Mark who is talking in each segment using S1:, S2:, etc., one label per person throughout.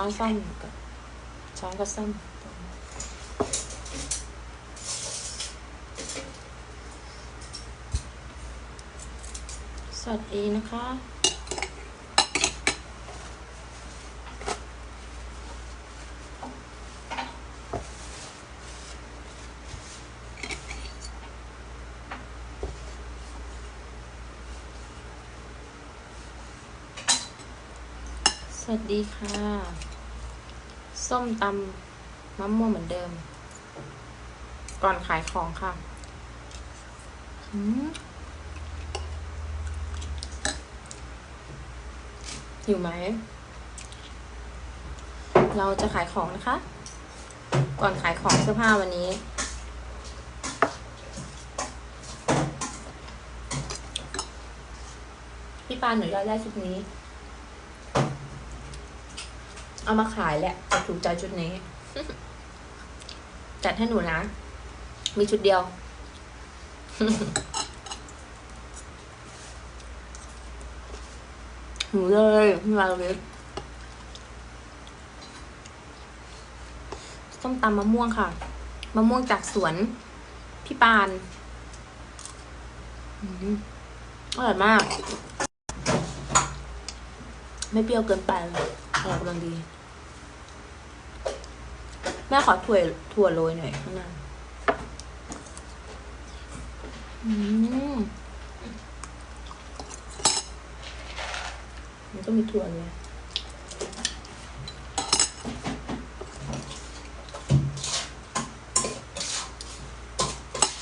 S1: ช้อนซ่อมกับช้อนกับซ่อมสวัสดีนะคะสวัสดีค่ะ ส้มตำมะม่วงเหมือนเดิม ก่อนขายของค่ะหืมหิวไหม เราจะขายของนะคะ ก่อนขายของเสื้อผ้าวันนี้พี่ปานหนูอยากได้ชุดนี้ เอามาขายแหละแต่ถูกใจชุดนี้ จัดให้หนูนะ มีชุดเดียว หนูเลยพี่มาเลยส้มตำมะม่วงค่ะ มะม่วงจากสวน พี่ปานอืมอร่อยมาก ไม่เปรี้ยวเกินไปเลยอร่อยกำลังดี แม่ขอถั่วถั่วโรยหน่อยข้างหน้าอืมมันก็มีถั่วเลย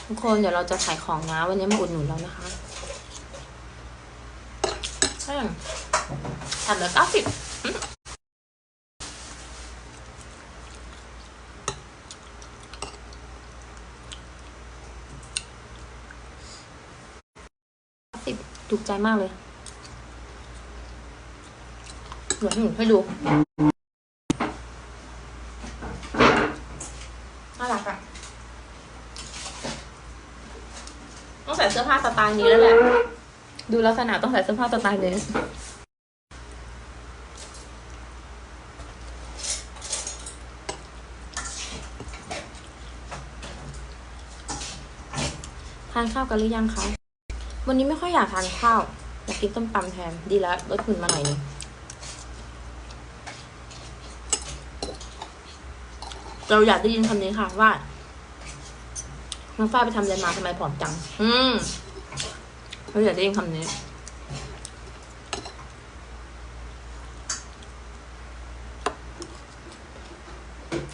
S1: ทุกคนเดี๋ยวเราจะขายของนะวันนี้มาอุดหนุนเรานะคะใช่ทำแล้วเก้าสิบ สิบถูก ใจมากเลยเดี๋ยวให้หนูให้ดูน่ารักอะต้องใส่เสื้อผ้าสไตล์นี้แล้วแหละ ดูลักษณะต้องใส่เสื้อผ้าสไตล์นี้ทานข้าวกันหรือยังคะ วันนี้ไม่ค่อยอยากทานข้าวอยากกินต้มตำแทนดีแล้วลดหุ่นมาหน่อยนึงเราอยากได้ยินคำนี้ค่ะว่าน้องฝ้ายไปทำอะไรมาทำไมผอมจัง อืมเราอยากได้ยินคำนี้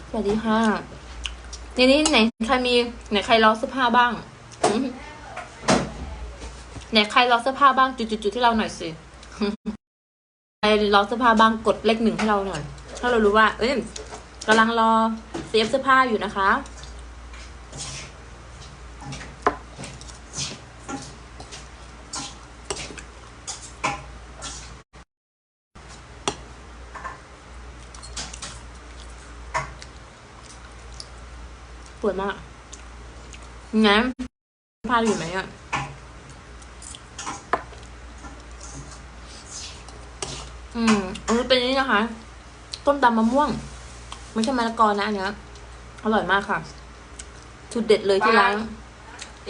S1: สวัสดีค่ะในนี้ไหนใครมีไหนใครรอเสื้อผ้าบ้าง ไหนใครรอเสื้อผ้าบ้างจุดๆที่เราหน่อยสิใครรอเสื้อผ้าบ้างกดเลขหนึ่งให้เราหน่อยถ้าเรารู้ว่า เอ้ยกำลังรอเซฟเสื้อผ้าอยู่นะคะปวดมากงั้นผ้าอยู่ไหมอะ อืมอันนี้เป็นนี่นะคะต้มตำมะม่วงไม่ใช่มะละกอนะอันเนี้ยอร่อยมากค่ะสูตรเด็ดเลยที่ร้าน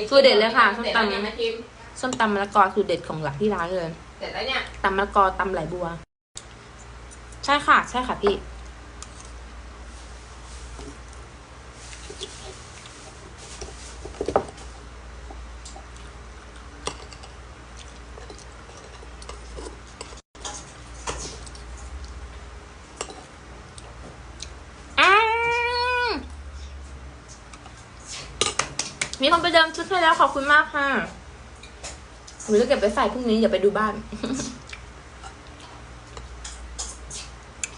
S1: สูตรเด็ดเลยค่ะส้มตำ
S2: เสร็จแล้วเนี่ยแม่ทิม
S1: ส้มตำมะละกอสูตรเด็ดของหลักที่ร้านเลย
S2: เสร็จแล้วเนี่ย
S1: ตำมะละกอตำไหลบัว ใช่ค่ะ ใช่ค่ะพี่ อ้าว มีคนไปเดิมชุดให้แล้วขอบคุณมากค่ะหรือเก็บไปใส่พรุ่งนี้อย่าไปดูบ้าน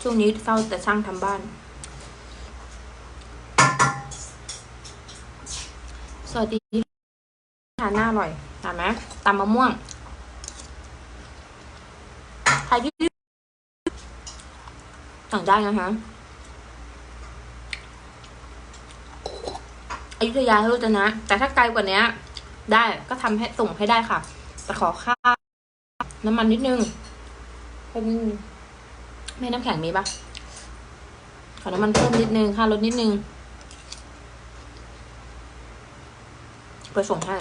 S1: ช่วงนี้เฝ้าแต่ช่างทำบ้าน สวัสดีทานหน้าอร่อยทานไหมตำมะม่วงใครที่สั่งได้นะคะ อยุธยาให้รู้จะนะ แต่ถ้าไกลกว่านี้ได้ก็ทำให้ส่งให้ได้ค่ะ แต่ขอค่าน้ำมันนิดนึงเป็นแม่น้ำแข็งมีปะอน้ำมันเพิ่มนิดนึงค่ารถนิดนึงไปส่งให้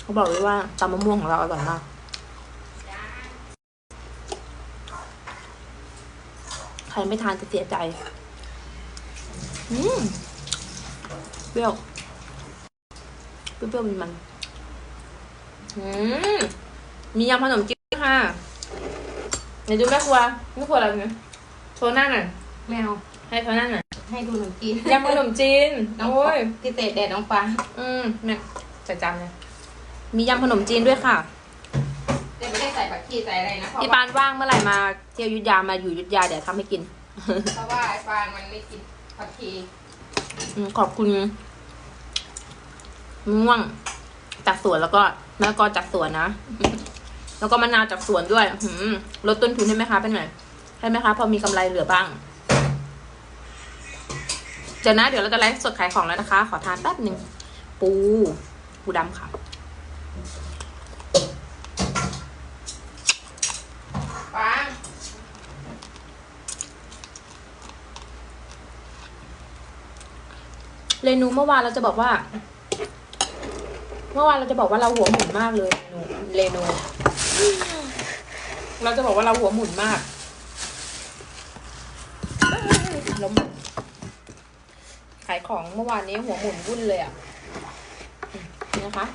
S1: เขาบอกเลยว่าตำมะม่วงของเราอร่อยมาก ใค รไม่ทานจะเสียใจ อืมเปรี้ยว เปรี้ยวๆมันมันๆอืมมียำขนมจีนค่ะไหนดูแม่ครัวแม่ครัวอะไรเนี่ยโชว์หน้าหน่อย
S2: แมว
S1: ให้โชว์หน้าหน่อย
S2: ให้ดูขนมจีน
S1: ยำขนมจีน
S2: น้อง
S1: โอ้ย
S2: พิเศษแดดน้องปลา
S1: อืมเนี่ยใส่จานเลยมียำขนมจีนด้วยค่ะ
S2: กชีใส่อะไรนะเพราะ
S1: พี่
S2: ว่า
S1: ปานว่างเมื่อไหร่มาเที่ยวอยุทธยามาอยู่อยุทธยาเดี๋ยวทำให้กิน
S2: เพราะว่าไอ้ปลามันไม่กินผักชี
S1: อืมขอบคุณมะม่วงจากสวนแล้วก็มะละกอจากสวนนะแล้วก็มะนาวจากสวนด้วยหืมลดต้นทุนให้ไหมคะเป็นไงให้ไหมคะ พอมีกำไรเหลือบ้าง เดี๋ยวนะ เดี๋ยวเราจะไลฟ์สดขายของแล้วนะคะ ขอทานแป๊บหนึ่งปู ปูดำค่ะ เรนูเมื่อวานเราจะบอกว่า เมื่อวานเราจะบอกว่าเราหัวหมุนมากเลยเรนูเราจะบอกว่าเราหัวหมุนมากล้มขายของเมื่อวานนี้หัวหมุนวุ่นเลยอะนี่นะคะ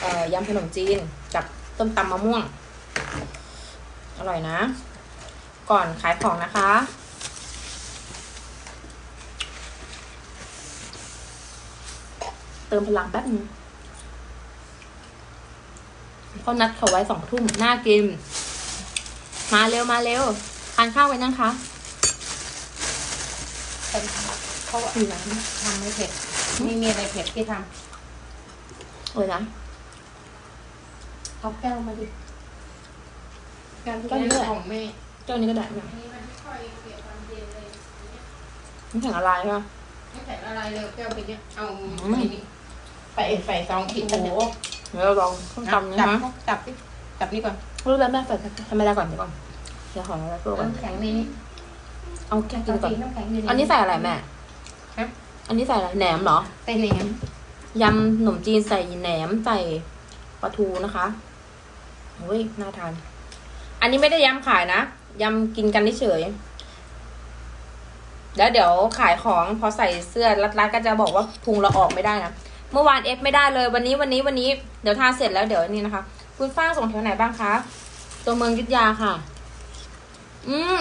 S1: เอ่อยำขนมจีนกับต้มตำมะม่วง อร่อยนะ ก่อนขายของนะคะ เติมพลังแป๊บนึงเขานัดเขาไว้สองทุ่มน่ากิน มาเร็วมาเร็วทานข้าวไว้นั่งคะ
S2: เป็นเขา
S1: อยู่ไหน
S2: ทำไม่เผ็ดไม่มีอะไรเผ็ดที่ท
S1: โอ้ยนะำ
S2: เอาแก้วมาดิแก้วที่
S1: แก้วนี้ด้วย
S2: ของแม่
S1: เจ้านี้ก็ได้นะ
S2: อันนี้มันไม่ค่อยเกี่ยวกับเย็นเลย
S1: น้ำแข็งละลายใช่ปะ
S2: ไม่ใส่อะไรเลยแก้วไปเนี้ยเอา
S1: อืม
S2: ไปนี่ ไปเอ็นใส่ซองผิด
S1: โอ้โหเดี๋ยวเราลองต้มตำนะ
S2: จับ
S1: คะ
S2: จับดิจับนี่ก่อน
S1: รู้แล้วแม่ใส่ธรรมดาก่อนเดี๋ยวก่อนเดี๋ยวขออะไรตัวก่อน
S2: น้ำแข็งในนี้
S1: เอาแค่กินก่อน
S2: น้ำแข็งอยู่ใน
S1: อันนี้ใส่อะไรแม่
S2: ฮะ
S1: อันนี้ใส่อะไรแหนมเหรอ
S2: ใส่แหนม
S1: ยำขนมจีนใส่แหนมใส่ปลาทูนะคะโอ้ยน่าทาน อันนี้ไม่ได้ยำขายนะยำกินกันเฉยๆแล้วเดี๋ยวขายของพอใส่เสื้อรัดๆก็จะบอกว่าพุงเราออกไม่ได้นะ เมื่อวานเอฟไม่ได้เลยวันนี้วันนี้วันนี้เดี๋ยวทานเสร็จแล้วเดี๋ยวนี่นะคะ คุณฟ้างส่งแถวไหนบ้างคะตัวเมืองอยุทธยาค่ะ อืม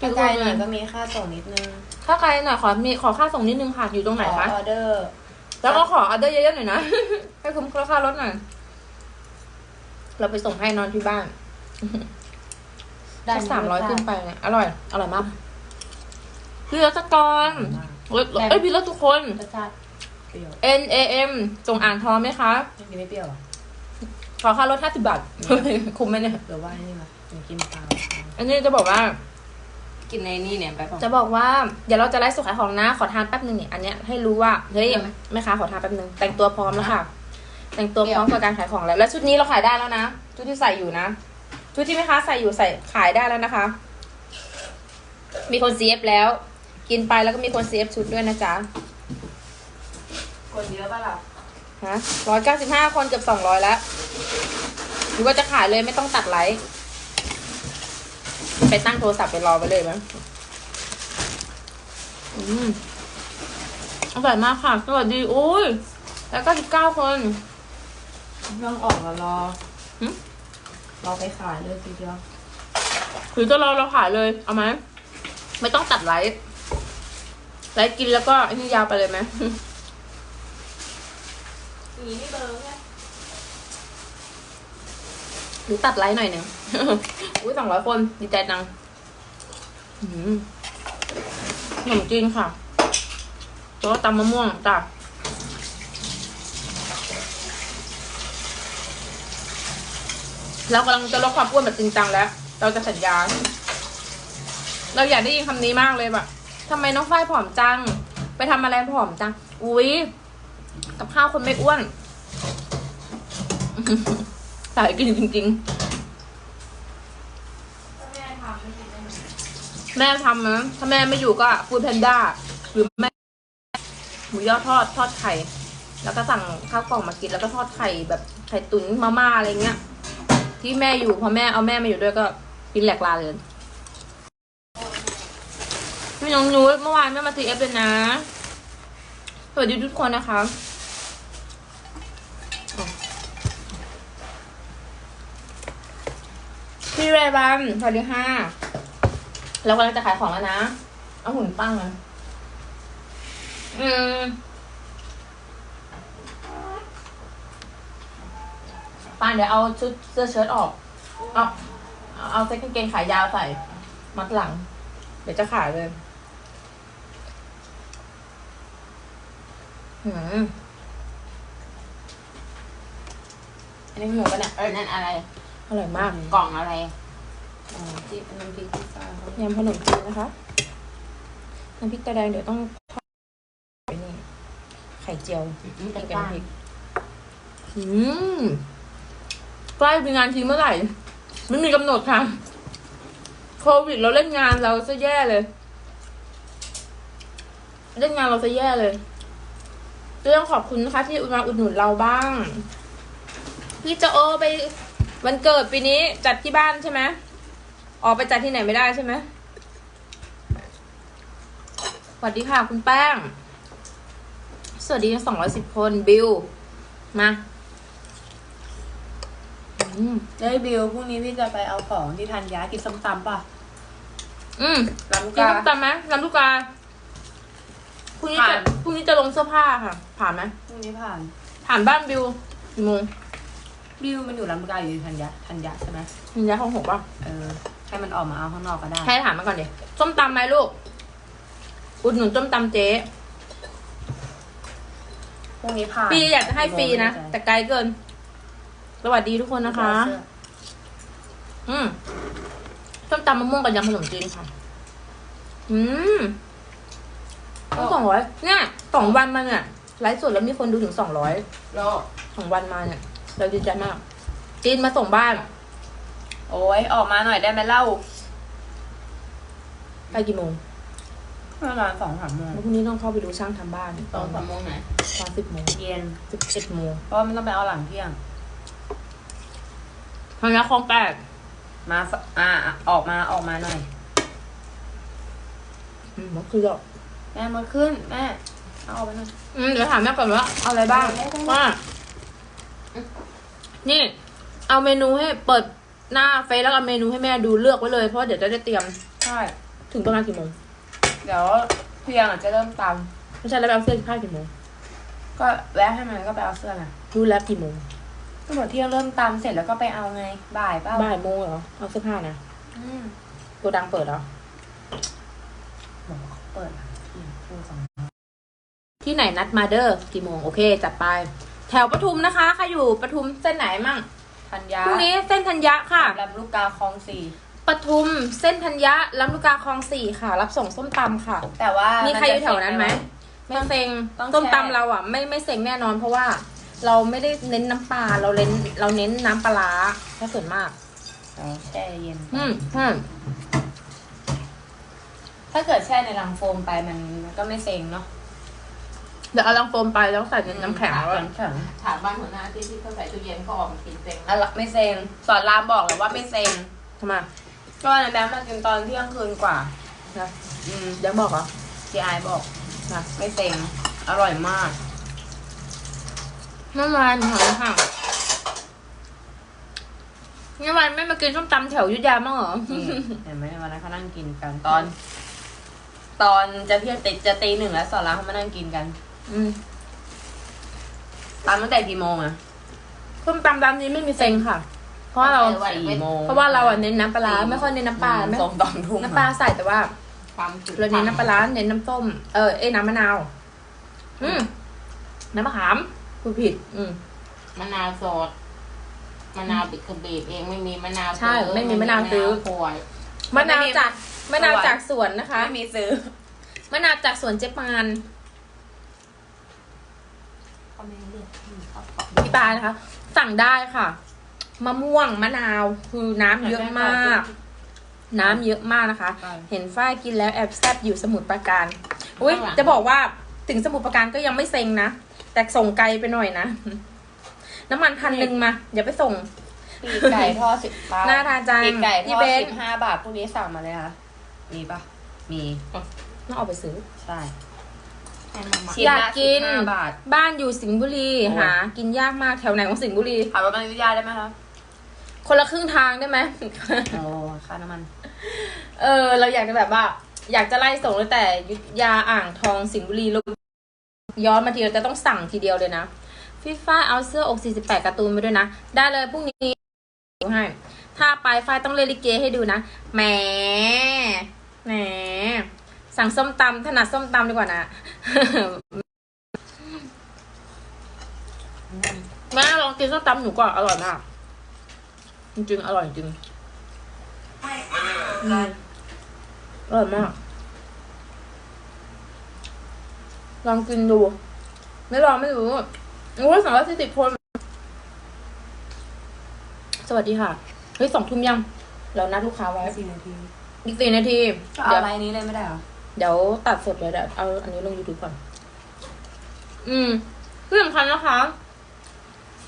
S3: ถ้าไกลหน่อยก็มีค่าส่งนิดนึง
S1: ถ้าใครหน่อยขอมีขอค่าส่งนิดนึงค่ะอยู่ตรงไหน
S3: ขอ
S1: คะ
S3: ออเดอร์
S1: แล้วก็ขอออเดอร์เยอะๆหน่อยนะให้คุ้มราคารถหน่อยเราไปส่งให้นอนที่บ้านได้สามร้อยขึ้นไปเนี่ยอร่อยอร่อยมากพี่รัตกรเอ้ยเอ้ยพี่รัตทุกคน
S2: รสชาติ
S3: เปรี้ยว
S1: N A M ส่งอ่างทองไหมคะ
S3: ไม่กินไม่เปรี้ยวเหรอ
S1: ขอค่ารถห้าสิบบาท คุ้มไหมเนี่ย
S3: หรือว่านี่มาหนูกินเปล่า
S1: อันนี้จะบอกว่า
S2: กินในนี่เนี่ยไปก่อน
S1: จะบอกว่าเดี๋ยวเราจะไลฟ์สดขายของนะ ขอทานแป๊บหนึ่งเนี่ยอันเนี้ยให้รู้ว่าเฮ้ย
S2: เปรี้ยวไหม
S1: แม่ค้าขอทานแป๊บหนึ่งแต่งตัวพร้อมแล้วค่ะ แต่งตัว
S2: เปรี้
S1: พ
S2: ยว
S1: ร้อมกับการขายของแล้ว แล้วชุดนี้เราขายได้แล้วนะชุดที่ใส่อยู่นะชุดที่แม่ค้าใส่อยู่ใส่ขายได้แล้วนะคะ มีคน CF แล้ว กินไปแล้วก็มีคน CF ชุดด้วยนะจ๊ะ
S3: คนเยอะป่ะล่ะ
S1: ฮะร้อยเก้าสิบห้าคนเกือบสองร้อยแล้ว หรือว่าจะขายเลยไม่ต้องตัดไลค์ไปตั้งโทรศัพท์ไปรอไปเลยมั้ยอืมอร่อยมากค่ะ สวัสดี โอ้ย แล้วก็สิบเก้าคน
S3: เรื่องออกแล้วรอ
S1: หึ
S3: รอไปขายเลยทีเดียว
S1: หรือจะรอเราขายเลย เอาไหม ไม่ต้องตัดไลค์ไลค์กินแล้วก็อันนี้ยาวไปเลยไหม
S3: มีไม่เบอร์ไง
S1: หรือตัดไลค์หน่อยหนึ่ง อุ้ยสองร้อยคนดีใจจังอืมขนมจีนค่ะแล้วก็ตำมะม่วงจ้ะเรากำลังจะลดความอ้วนแบบจริงจังแล้ว เราจะสัญญา เราอยากได้ยินคำนี้มากเลยแบบทำไมน้องฝ้ายผอมจัง ไปทำอะไรผอมจัง อุ้ย กับข้าวคนไม่อ้วนสายกินจริงแม่ทำนะ ถ้าแม่ไม่อยู่ก็ฟูดแพนด้า หรือแม่หมูยอทอดทอดไข่ แล้วก็สั่งข้าวกล่องมากินแล้วก็ทอดไข่แบบไข่ตุ๋นมาม่าอะไรเงี้ย ที่แม่อยู่พอแม่เอาแม่มาอยู่ด้วยก็กินแหลกลาเลยพี่น้องนูเมื่อวานแม่มาทีเอฟเลยนะ สวัสดีทุกคนนะคะ พี่เรบันสวัสดีค่ะเรากำลังจะขายของแล้วนะ เอาหุ่นปั้งนะอืมป้านเดี๋ยวเอาชุดเสื้อเชิ้ตออกเอาเอาเอาเซ็ตกางเกงขายาวใส่ มัดหลัง เดี๋ยวจะขายเลย หืมอันนี้หมูปะเนี่ย
S3: เออนั่นอะไร
S1: อร่อยมาก
S3: กล่องอะไร
S2: อ๋อที่เป็นน้ำพริกที่ฟ้าเขา
S1: ยำขนมจีนนะคะ น้ำพริกตาแดงเดี๋ยวต้องทอดไปนี่ ไข่เจียว
S3: นี่
S1: กิ
S3: เป็นน
S1: กับ
S3: ป้า
S1: น้ำพริกอืมใกล้มีงานทีเมื่อไหร่ ไม่มีกำหนดค่ะ โควิดเราเล่นงานเราซะแย่เลย เล่นงานเราซะแย่เลย ก็ต้องขอบคุณนะคะที่มาอุดหนุนเราบ้าง พี่จะโอไปวันเกิดปีนี้จัดที่บ้านใช่ไหมออกไปจัดที่ไหนไม่ได้ใช่ไหมสวัสดีค่ะคุณแป้ง สวัสดีสองร้อยสิบคนบิวมาอืม
S2: เฮ้ยบิวพรุ่งนี้พี่จะไปเอาของที่ทันยากินส้มตำป่ะ
S1: อืม
S2: ลำ
S1: กิน
S2: กา
S1: ส้มตำไหมลำลูกกา พรุ่งนี้จะ
S2: ผ่าน
S1: พรุ่งนี้จะลงเสื้อผ้าค่ะ ผ่านไหม
S2: พรุ่งนี้ผ่าน
S1: ผ่านบ้านบิวกี่โมง
S2: บิวมันอยู่ลำกาอยู่ทันยาทันยาใช่ไหม
S1: มียาของหกป่ะ
S2: เออให้มันออกมาเอาข้างนอกก็ได้
S1: ให้ถามมาก่อนเดี๋ยวส้มตำไหมลูก อุดหนุนส้มตำเจ๊
S2: พรุ่งนี้ผ่าน
S1: ปีอยากจะให้ฟรีนะ แต่ไกลเกิน สวัสดีทุกคนนะคะ
S2: เสื้อ
S1: อืมส้มตำมะม่วงกับยำขนมจีนค่ะ อืม ต้องสองร้อยเนี่ยสองวันมาเนี่ยไลฟ์สดแล้วมีคนดูถึงสองร้อย
S2: แล้ว
S1: สองวันมาเนี่ย เราดีใจมากจีนมาส่งบ้าน
S2: โอ้ยออกมาหน่อยได้ไหมเล่า
S1: ไปกี่โมง
S2: ประมาณสองสามโมง
S1: แล้วพรุ่งนี้ต้องเข้าไปดูช่างทำบ้าน
S3: ตอนสามโมงไหน
S1: ตอนสิบโมง
S2: เย็น
S1: สิบเอ็ดโมง
S2: เพราะว่ามันต้องไปเอาหลังเที่ยง
S1: ทางนี้คลองแปด
S2: มาสอ่าออกมาออกมาหน่อย
S1: อืมมันคือดอก
S2: แม่มาขึ้นแม่เอาออกไปหน่อย
S1: อืมเดี๋ยวถามแม่ก่อนว่าเอาอะไรบ้าง
S2: ได้ได้ได้
S1: ว่า นี่ เอาเมนูให้เปิดหน้าเฟซแล้วเอาเมนูให้แม่ดูเลือกไว้เลยเพราะเดี๋ยวจะได้เตรียม
S2: ใช่
S1: ถึงประมาณกี่โมง
S2: เดี๋ยวเที่ยงอะจะเริ่มต
S1: ไม่ใช่แล้วไปเอาเสื้อผ้ากี่โมงำ
S2: ก็แวะให้มันก็ไปเอาเสื้อน่ะ
S1: รู้แล้วกี่โมง
S2: ก็บอกเที่ยงเริ่มตำเสร็จแล้วก็ไปเอาไงบ่ายเปล่า
S1: บ่ายโมงเหรอเอาเสื้อผ้านะ
S2: อืม
S1: โกดังเปิดเหรอ
S2: บอกว่าเขาเปิดหลังเที่ยงพูดสอง
S1: ที่ไหนนัดมาเดอร์กี่โมง โอเค จัดไป แถวปทุมนะคะใครอยู่ปทุมเส้นไหนมั่ง
S2: ธัญญา
S1: พรุ่งนี้เส้นธัญญะค่ะ
S2: ลำลูกกาคลองสี่
S1: ปทุมเส้นธัญญะลำลูกกาคลองสี่ค่ะ รับส่งส้มตำค่ะ
S2: แต่ว่า
S1: มี
S2: มี
S1: ใครอยู่แถวนั้นไหมไม่เซ็ง
S2: ต้อง
S1: ส้ม
S2: แช่
S1: ตำเราอะ ไม่ไม่เซ็งแน่นอนเพราะว่า เราไม่ได้เน้นน้ำปลาเราเน้นเราเน้นน้ำปลาร้าแค่ส่วนมาก
S2: แช่เย็น
S1: อืมอืม
S2: ถ้าเกิดแช่ในรังโฟมไปมันมันก็ไม่เซ็งเนาะ
S1: เดี๋ยวเอาลังโฟมไปแล้วใส่ในน้ำแข็งแล้ว
S2: น้ำแข็ง
S3: ถามบ้านหัวหน้าที่ที่เขาใส่ตู้เย็นก็ออกมากินเต็ง
S2: อะละไม่เซ็งสอนรามบอกเลยว่าไม่เซ็ง
S1: ทำไม
S2: ก็วันนั้นแบงค์มากินตอนเที่ยงคืนกว่า
S1: นะ
S2: อืม
S1: ยังบอกเหรอ
S2: จีไอบอก
S1: นะ
S2: ไม่เซ็งอร่อยมาก
S1: เมื่อวานค่ะค่ะเมื่อวานไม่มากินส้มตำแถวอยุทธยามั้างเหรอ
S2: นี่เห็นไหมวันนั้นเขานั่งกินกันตอน ตอนจะเที่ยงติดจะตีหนึ่งแล้วสอนรามเขามานั่งกินกัน
S1: อืม
S2: ตามตั้งแต่กี่โมงอะ
S1: ส้มตำร้านนี้ไม่มีเซ็งค่ะ เพราะว่าเรา
S2: สี่โมง
S1: เพราะว่าเราอะเน้นน้ำปลาร้าไม่ค่อยเน้นน้ำปลาไม่
S2: สองตอนทุ่ม
S1: น้ำปลาใส่แต่ว่า
S3: ความจุ
S1: เราเน้นน้ำปลาร้าเน้นน้ำส้มเออเอ้ยน้ำมะนาว อืมน้ำมะขามพูดผิด อืม
S3: มะนาวสดมะนาวปิดกระบีบเองไม่มีมะนาว
S1: ใช่
S3: ซื้อ
S1: ไม่มีมะนาวซื้อ
S3: ขวด
S1: มะนาวจาก มะนาวจากสวนนะคะ
S2: ไม่มีซื้อ
S1: มะนาวจากสวนเจ๊ปาน
S3: เขาไม่เรียกพี่เขาขอ
S1: พี่ปานะคะ สั่งได้ค่ะ มะม่วงมะนาวคือน้ำเยอะมาก น้ำเยอะมากนะคะ
S2: ใช่
S1: เห็นฝ้ายกินแล้วแอบแซบอยู่สมุทรปราการอุ้ย
S3: ข้างหลัง
S1: จะบอกว่าถึงสมุทรปราการก็ยังไม่เซ็งนะ แต่ส่งไกลไปหน่อยนะ น้ำมันพันหนึ่งมาเดี๋ยวไปส่ง
S2: ปีกไก่ทอดสิบาท
S1: น่าทานจัง
S2: ปีกไก่ท
S1: พี่
S2: อด
S1: เบน
S2: สิบห้าบาทพวกนี้สั่งมาเลยค่ะ มีปะมี
S1: ต้องออกไปซื้อ
S2: ใช่
S3: ให้มามา
S2: ชิ้น
S1: อยาก
S2: ละ
S1: กิน
S2: สิบห้าบาท
S1: บ้านอยู่สิงห์บุรี
S2: โอ้
S1: หากินยากมากแถวไหนของสิงห์บุรี
S2: ขับรถมาอยุธยาได้ไหมคะ
S1: คนละครึ่งทางได้ไหม
S2: โอ้ค่าน้ำมัน
S1: เออ เราอยากจะแบบว่า อยากจะไล่ส่งเลยแต่อยุทธยาอ่างทองสิงห์บุรีลบย้อนมาทีเราจะต้องสั่งทีเดียวเลยนะพี่ฝ้ายเอาเสื้ออก 48การ์ตูนไปด้วยนะ ได้เลยพรุ่งนี้ให้ ถ้าไปฝ้ายต้องเล่นลิเกให้ดูนะแหม แหมสั่งส้มตำถนัดส้มตำดีกว่านะแม่ลองกินส้มตำหนูก่อนอร่อยมาก จริงๆ อร่อยจริงอืมอร่อยมาก ลองกินดู ไม่ลองไม่รู้โอ้ยสองร้อยสี่สิบคน สวัสดีค่ะ เฮ้ยสองทุ่มยัง เรานัดลูกค้าไว้
S2: สี่นาที
S1: อีกสี่นาที
S2: ก็เอา
S1: เดี๋ยว
S2: อะไรนี้เลยไม่ได้เหรอ
S1: เดี๋ยวตัดสดเลยเดี๋ยวเอาอันนี้ลง YouTube ก่อน อืมที่สำคัญนะคะ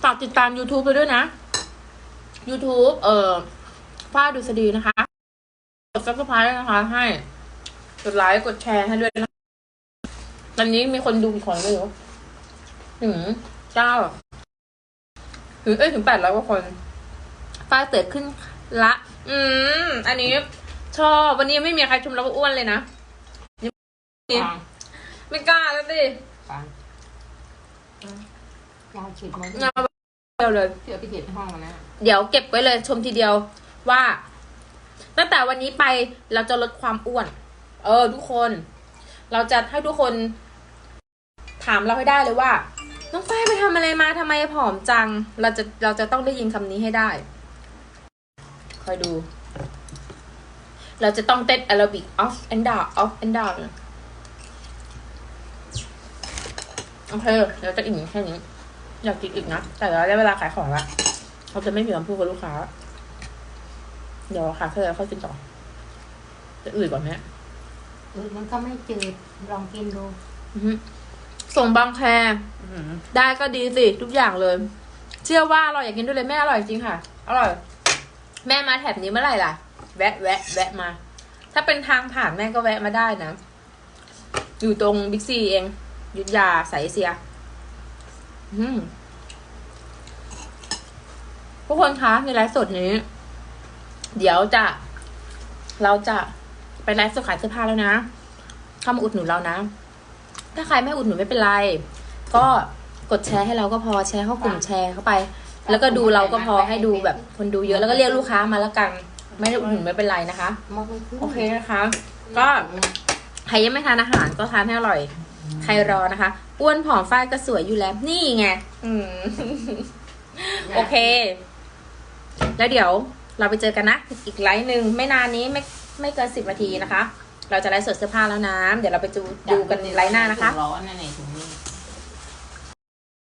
S1: ฝากติดตาม YouTube ไปด้วยนะ YouTube เอ่อฝ้าดูสดีนะคะ กด subscribe ด้วยนะคะ ให้ กดไลค์ กดแชร์ให้ด้วยนะตอนนี้มีคนดูกี่คนไม่รู้ถึงเก้าถึงเอ้ยถึงแปดร้อยกว่าคนฝ้าเติดขึ้นละ อืม อันนี้ ชอบวันนี้ไม่มีใครชมเราว่าอ้วนเลยนะ
S3: ฟัง
S1: ไม่กล้าแล้วสิ
S3: ฟังยาวฉีดมัน
S1: เงาเดียวเลย
S3: เดี๋ยวไปเห็นห้องมันนะ
S1: เดี๋ยวเก็บไว้เลยชมทีเดียวว่า ตั้งแต่วันนี้ไปเราจะลดความอ้วน เออ ทุกคน เราจะให้ทุกคน ถามเราให้ได้เลยว่า น้องฝ้ายไปทำอะไรมาทำไมผอมจัง เราจะเราจะต้องได้ยินคำนี้ให้ได้ คอยดู เราจะต้องเต้นแอโรบิก off and down off and down โอเคเดี๋ยวจะอิ่มแค่นี้ อยากกินอีกนะ แต่เราได้เวลาขายของละเขาจะไม่มีคำพูดกับลูกค้า เดี๋ยวขายแค่แล้วค่อยกินต่อ จะอื่นก่อนไหม
S3: เออมันก็ไม่จืด ลองกินดู
S1: อือฮึส่งบางแค
S2: อื้อหือ
S1: ได้ก็ดีสิ ทุกอย่างเลย เชื่อว่าอร่อยอยากกินด้วยเลยแม่อร่อยจริงค่ะ อร่อย แม่มาแถบนี้เมื่อไหร่ล่ะ แวะแวะแวะมา ถ้าเป็นทางผ่านแม่ก็แวะมาได้นะ อยู่ตรงบิ๊กซีเอง ยุทธยาสายเอเชียอืมทุกคนคะในไลฟ์สดนี้ เดี๋ยวจะ เราจะไปไลฟ์สดขายเสื้อผ้าแล้วนะเข้ามาอุดหนุนเรานะ ถ้าใครไม่อุดหนุนไม่เป็นไร ก็กดแชร์ให้เราก็พอแชร์เข้ากลุ่มแชร์เข้าไป แล้วก็ดูเราก็พอให้ดูแบบคนดูเยอะแล้วก็เรียกลูกค้ามาแล้วกัน ไม่ได้อุดหนุนไม่เป็นไรนะคะ
S3: มองไม่ขึ้น
S1: โอเคนะคะ ก็ใครยังไม่ทานอาหารก็ทานให้อร่อย ใครรอนะคะอ้วนผอมฝ้ายก็สวยอยู่แล้ว นี่ไงอืมโอเค แล้วเดี๋ยวเราไปเจอกันนะ อีกไลฟ์หนึ่งไม่นานนี้ไม่ไม่เกินสิบนาทีนะคะ เราจะไลฟ์สดเสื้อผ้าแล้วนะ เดี๋ยวเราไปดูดูกันไลฟ์หน้านะคะ
S3: ถุงร้อนนั่นเองถุง